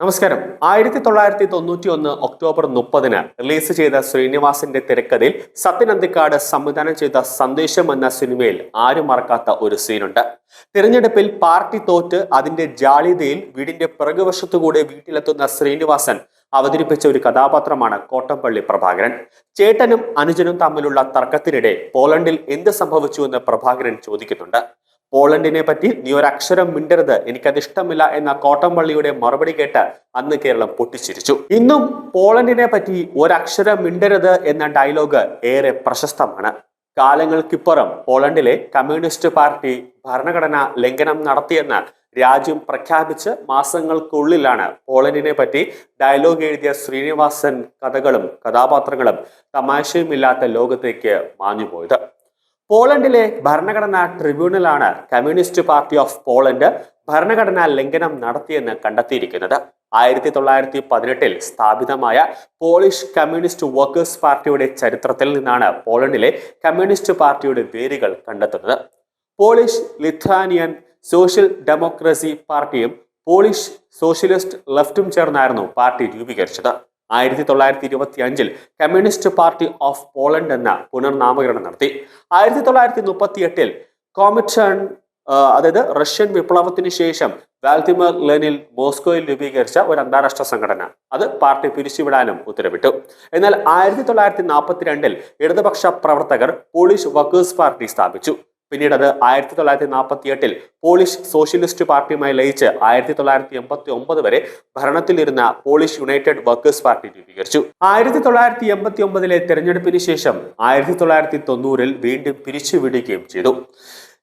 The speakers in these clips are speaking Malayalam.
നമസ്കാരം. ആയിരത്തി തൊള്ളായിരത്തി തൊണ്ണൂറ്റി ഒന്ന് ഒക്ടോബർ മുപ്പതിന് റിലീസ് ചെയ്ത ശ്രീനിവാസിന്റെ തിരക്കഥയിൽ സത്യൻ അന്തിക്കാട് സംവിധാനം ചെയ്ത സന്ദേശം എന്ന സിനിമയിൽ ആരും മറക്കാത്ത ഒരു സീനുണ്ട്. തിരഞ്ഞെടുപ്പിൽ പാർട്ടി തോറ്റ് അതിന്റെ ജാളിതയിൽ വീടിന്റെ പിറകുവശത്തുകൂടെ വീട്ടിലെത്തുന്ന ശ്രീനിവാസൻ അവതരിപ്പിച്ച ഒരു കഥാപാത്രമാണ് കോട്ടപ്പള്ളി പ്രഭാകരൻ. ചേട്ടനും അനുജനും തമ്മിലുള്ള തർക്കത്തിനിടെ പോളണ്ടിൽ എന്ത് സംഭവിച്ചു എന്ന് പ്രഭാകരൻ ചോദിക്കുന്നുണ്ട്. പോളണ്ടിനെ പറ്റി നീ അക്ഷരം മിണ്ടരുത്. എനിക്കത് ഇഷ്ടമില്ല എന്ന കോട്ടംപള്ളിയുടെ മറുപടി കേട്ട് അന്ന് കേരളം പൊട്ടിച്ചിരിച്ചു. ഇന്നും പോളണ്ടിനെ പറ്റി ഒരക്ഷരം മിണ്ടരുത് എന്ന ഡയലോഗ് ഏറെ പ്രശസ്തമാണ്. കാലങ്ങൾക്കിപ്പുറം പോളണ്ടിലെ കമ്മ്യൂണിസ്റ്റ് പാർട്ടി ഭരണഘടന ലംഘനം നടത്തിയെന്ന് രാജ്യം പ്രഖ്യാപിച്ച് മാസങ്ങൾക്കുള്ളിലാണ് പോളണ്ടിനെ പറ്റി ഡയലോഗ് എഴുതിയ ശ്രീനിവാസൻ കഥകളും കഥാപാത്രങ്ങളും തമാശയുമില്ലാത്ത ലോകത്തേക്ക് മാഞ്ഞുപോയത്. പോളണ്ടിലെ ഭരണഘടനാ ട്രിബ്യൂണലാണ് കമ്മ്യൂണിസ്റ്റ് പാർട്ടി ഓഫ് പോളണ്ട് ഭരണഘടനാ ലംഘനം നടത്തിയെന്ന് കണ്ടെത്തിയിരിക്കുന്നത്. ആയിരത്തി തൊള്ളായിരത്തി പതിനെട്ടിൽ സ്ഥാപിതമായ പോളിഷ് കമ്മ്യൂണിസ്റ്റ് വർക്കേഴ്സ് പാർട്ടിയുടെ ചരിത്രത്തിൽ നിന്നാണ് പോളണ്ടിലെ കമ്മ്യൂണിസ്റ്റ് പാർട്ടിയുടെ വേരുകൾ കണ്ടെത്തുന്നത്. പോളിഷ് ലിഥാനിയൻ സോഷ്യൽ ഡെമോക്രസി പാർട്ടിയും പോളിഷ് സോഷ്യലിസ്റ്റ് ലെഫ്റ്റും ചേർന്നായിരുന്നു പാർട്ടി രൂപീകരിച്ചത്. ആയിരത്തി തൊള്ളായിരത്തി ഇരുപത്തി അഞ്ചിൽ കമ്മ്യൂണിസ്റ്റ് പാർട്ടി ഓഫ് പോളണ്ട് എന്ന പുനർനാമകരണം നടത്തി. ആയിരത്തി തൊള്ളായിരത്തി മുപ്പത്തി എട്ടിൽ കോമിറ്റൺ അതായത് റഷ്യൻ വിപ്ലവത്തിന് ശേഷം വാൽത്തിമർ ലെനിൽ മോസ്കോയിൽ രൂപീകരിച്ച ഒരു അന്താരാഷ്ട്ര സംഘടന. അത് പാർട്ടി പിരിച്ചുവിടാനും ഉത്തരവിട്ടു. എന്നാൽ ആയിരത്തി തൊള്ളായിരത്തി നാൽപ്പത്തിരണ്ടിൽ ഇടതുപക്ഷ പ്രവർത്തകർ പോളിഷ് വർക്കേഴ്സ് പാർട്ടി സ്ഥാപിച്ചു. പിന്നീട് അത് ആയിരത്തി തൊള്ളായിരത്തി നാൽപ്പത്തി എട്ടിൽ പോളിഷ് സോഷ്യലിസ്റ്റ് പാർട്ടിയുമായി ലയിച്ച് ആയിരത്തി തൊള്ളായിരത്തി എൺപത്തി ഒമ്പത് വരെ ഭരണത്തിലിരുന്ന പോളിഷ് യുണൈറ്റഡ് വർക്കേഴ്സ് പാർട്ടി രൂപീകരിച്ചു. ആയിരത്തി തൊള്ളായിരത്തി എൺപത്തി ഒമ്പതിലെ തെരഞ്ഞെടുപ്പിന് ശേഷം ആയിരത്തി തൊള്ളായിരത്തി തൊണ്ണൂറിൽ വീണ്ടും പിരിച്ചുവിടുകയും ചെയ്തു.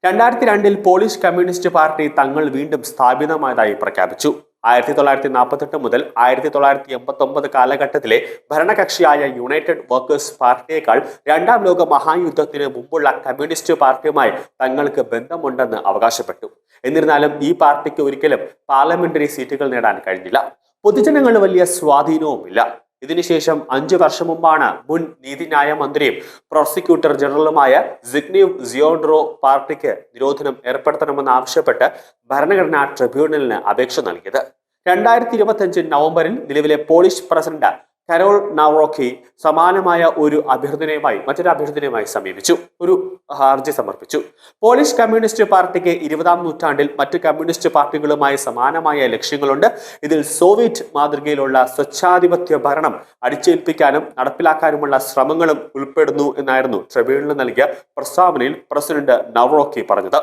രണ്ടായിരത്തി രണ്ടിൽ പോളിഷ് കമ്മ്യൂണിസ്റ്റ് പാർട്ടി തങ്ങൾ വീണ്ടും സ്ഥാപിതമായതായി പ്രഖ്യാപിച്ചു. ആയിരത്തി തൊള്ളായിരത്തി നാൽപ്പത്തെട്ട് മുതൽ ആയിരത്തി തൊള്ളായിരത്തി എൺപത്തി ഒമ്പത് കാലഘട്ടത്തിലെ ഭരണകക്ഷിയായ യുണൈറ്റഡ് വർക്കേഴ്സ് പാർട്ടിയേക്കാൾ രണ്ടാം ലോക മഹായുദ്ധത്തിന് മുമ്പുള്ള കമ്മ്യൂണിസ്റ്റ് പാർട്ടിയുമായി തങ്ങൾക്ക് ബന്ധമുണ്ടെന്ന് അവകാശപ്പെട്ടു. എന്നിരുന്നാലും ഈ പാർട്ടിക്ക് ഒരിക്കലും പാർലമെന്ററി സീറ്റുകൾ നേടാൻ കഴിഞ്ഞില്ല. പൊതുജനങ്ങൾ വലിയ സ്വാധീനവുമില്ല. ഇതിനുശേഷം അഞ്ചു വർഷം മുമ്പാണ് മുൻ നീതിന്യായ മന്ത്രിയും പ്രോസിക്യൂട്ടർ ജനറലുമായ സിഗ്നീവ് സിയോഡ്രോ പാർട്ടിക്ക് നിരോധനം ഏർപ്പെടുത്തണമെന്ന് ആവശ്യപ്പെട്ട് ഭരണഘടനാ ട്രിബ്യൂണലിന് അപേക്ഷ നൽകിയത്. രണ്ടായിരത്തി ഇരുപത്തി അഞ്ച് നവംബറിൽ നിലവിലെ പോളിഷ് പ്രസിഡന്റ് കരോൾ നവറോക്കി സമാനമായ ഒരു അഭ്യർത്ഥനയുമായി മറ്റൊരു അഭ്യർത്ഥനയുമായി സമീപിച്ചു. ഒരു ഹർജി സമർപ്പിച്ചു. പോളിഷ് കമ്മ്യൂണിസ്റ്റ് പാർട്ടിക്ക് ഇരുപതാം നൂറ്റാണ്ടിൽ മറ്റ് കമ്മ്യൂണിസ്റ്റ് പാർട്ടികളുമായി സമാനമായ ലക്ഷ്യങ്ങളുണ്ട്. ഇതിൽ സോവിയറ്റ് മാതൃകയിലുള്ള സ്വച്ഛാധിപത്യ ഭരണം അടിച്ചേൽപ്പിക്കാനും നടപ്പിലാക്കാനുമുള്ള ശ്രമങ്ങളും ഉൾപ്പെടുന്നു എന്നായിരുന്നു ട്രിബ്യൂണലിന് നൽകിയ പ്രസ്താവനയിൽ പ്രസിഡന്റ് നവറോക്കി പറഞ്ഞത്.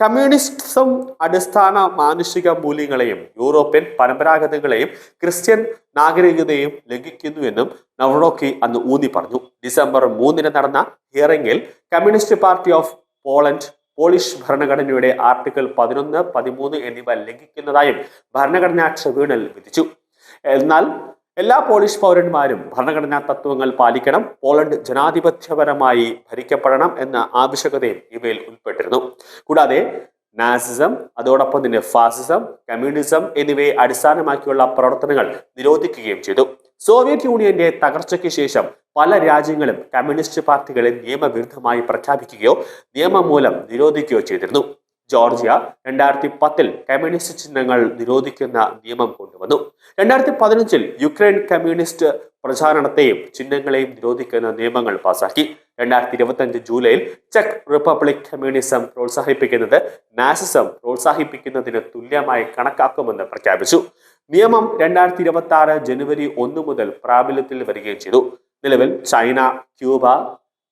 കമ്മ്യൂണിസം അടിസ്ഥാന മാനുഷിക മൂല്യങ്ങളെയും യൂറോപ്യൻ പരമ്പരാഗതങ്ങളെയും ക്രിസ്ത്യൻ നാഗരികതയും ലംഘിക്കുന്നുവെന്നും നവറോക്കി അന്ന് ഊന്നി പറഞ്ഞു. ഡിസംബർ മൂന്നിന് നടന്ന ഹിയറിംഗിൽ communist party of Poland Polish ഭരണഘടനയുടെ ആർട്ടിക്കിൾ പതിനൊന്ന് പതിമൂന്ന് എന്നിവ ലംഘിക്കുന്നതായും ഭരണഘടനാ ട്രിബ്യൂണൽ വിധിച്ചു. എന്നാൽ എല്ലാ പോളിഷ് പൗരന്മാരും ഭരണഘടനാ തത്വങ്ങൾ പാലിക്കണം. പോളണ്ട് ജനാധിപത്യപരമായി ഭരിക്കപ്പെടണം എന്ന ആവശ്യകതയും ഇവയിൽ ഉൾപ്പെട്ടിരുന്നു. കൂടാതെ നാസിസം അതോടൊപ്പം തന്നെ ഫാസിസം കമ്മ്യൂണിസം എന്നിവയെ അടിസ്ഥാനമാക്കിയുള്ള പ്രവർത്തനങ്ങൾ നിരോധിക്കുകയും ചെയ്തു. സോവിയറ്റ് യൂണിയന്റെ തകർച്ചയ്ക്ക് ശേഷം പല രാജ്യങ്ങളും കമ്മ്യൂണിസ്റ്റ് പാർട്ടികളെ നിയമവിരുദ്ധമായി പ്രഖ്യാപിക്കുകയോ നിയമം മൂലം നിരോധിക്കുകയോ ചെയ്തിരുന്നു. ജോർജിയ രണ്ടായിരത്തി പത്തിൽ കമ്മ്യൂണിസ്റ്റ് ചിഹ്നങ്ങൾ നിരോധിക്കുന്ന നിയമം കൊണ്ടുവന്നു. രണ്ടായിരത്തി പതിനഞ്ചിൽ യുക്രൈൻ കമ്മ്യൂണിസ്റ്റ് പ്രചാരണത്തെയും ചിഹ്നങ്ങളെയും നിരോധിക്കുന്ന നിയമങ്ങൾ പാസാക്കി. രണ്ടായിരത്തി ഇരുപത്തഞ്ച് ജൂലൈയിൽ ചെക്ക് റിപ്പബ്ലിക് കമ്മ്യൂണിസം പ്രോത്സാഹിപ്പിക്കുന്നത് നാസിസം പ്രോത്സാഹിപ്പിക്കുന്നതിന് തുല്യമായി കണക്കാക്കുമെന്ന് പ്രഖ്യാപിച്ചു. നിയമം രണ്ടായിരത്തി ഇരുപത്തി ആറ് ജനുവരി ഒന്ന് മുതൽ പ്രാബല്യത്തിൽ വരികയും ചെയ്തു. നിലവിൽ ചൈന ക്യൂബ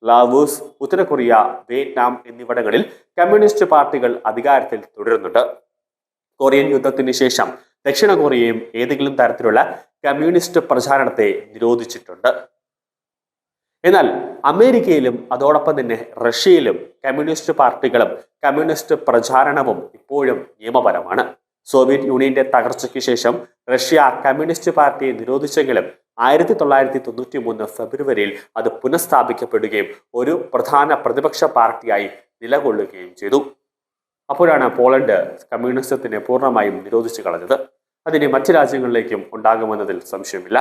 ലാവോസ് ഉത്തര കൊറിയ വിയറ്റ്നാം എന്നിവിടങ്ങളിൽ കമ്മ്യൂണിസ്റ്റ് പാർട്ടികൾ അധികാരത്തിൽ തുടരുന്നുണ്ട്. കൊറിയൻ യുദ്ധത്തിന് ശേഷം ദക്ഷിണ കൊറിയയും ഏതെങ്കിലും തരത്തിലുള്ള കമ്മ്യൂണിസ്റ്റ് പ്രചാരണത്തെ നിരോധിച്ചിട്ടുണ്ട്. എന്നാൽ അമേരിക്കയിലും അതോടൊപ്പം തന്നെ റഷ്യയിലും കമ്മ്യൂണിസ്റ്റ് പാർട്ടികളും കമ്മ്യൂണിസ്റ്റ് പ്രചാരണവും ഇപ്പോഴും നിയമപരമാണ്. സോവിയറ്റ് യൂണിയന്റെ തകർച്ചയ്ക്ക് ശേഷം റഷ്യ കമ്മ്യൂണിസ്റ്റ് പാർട്ടിയെ നിരോധിച്ചെങ്കിലും ആയിരത്തി തൊള്ളായിരത്തി തൊണ്ണൂറ്റി മൂന്ന് ഫെബ്രുവരിയിൽ അത് പുനഃസ്ഥാപിക്കപ്പെടുകയും ഒരു പ്രധാന പ്രതിപക്ഷ പാർട്ടിയായി നിലകൊള്ളുകയും ചെയ്തു. അപ്പോഴാണ് പോളണ്ട് കമ്മ്യൂണിസത്തിനെ പൂർണമായും നിരോധിച്ചു കളഞ്ഞത്. അതിന് മറ്റ് രാജ്യങ്ങളിലേക്കും ഉണ്ടാകുമെന്നതിൽ സംശയമില്ല.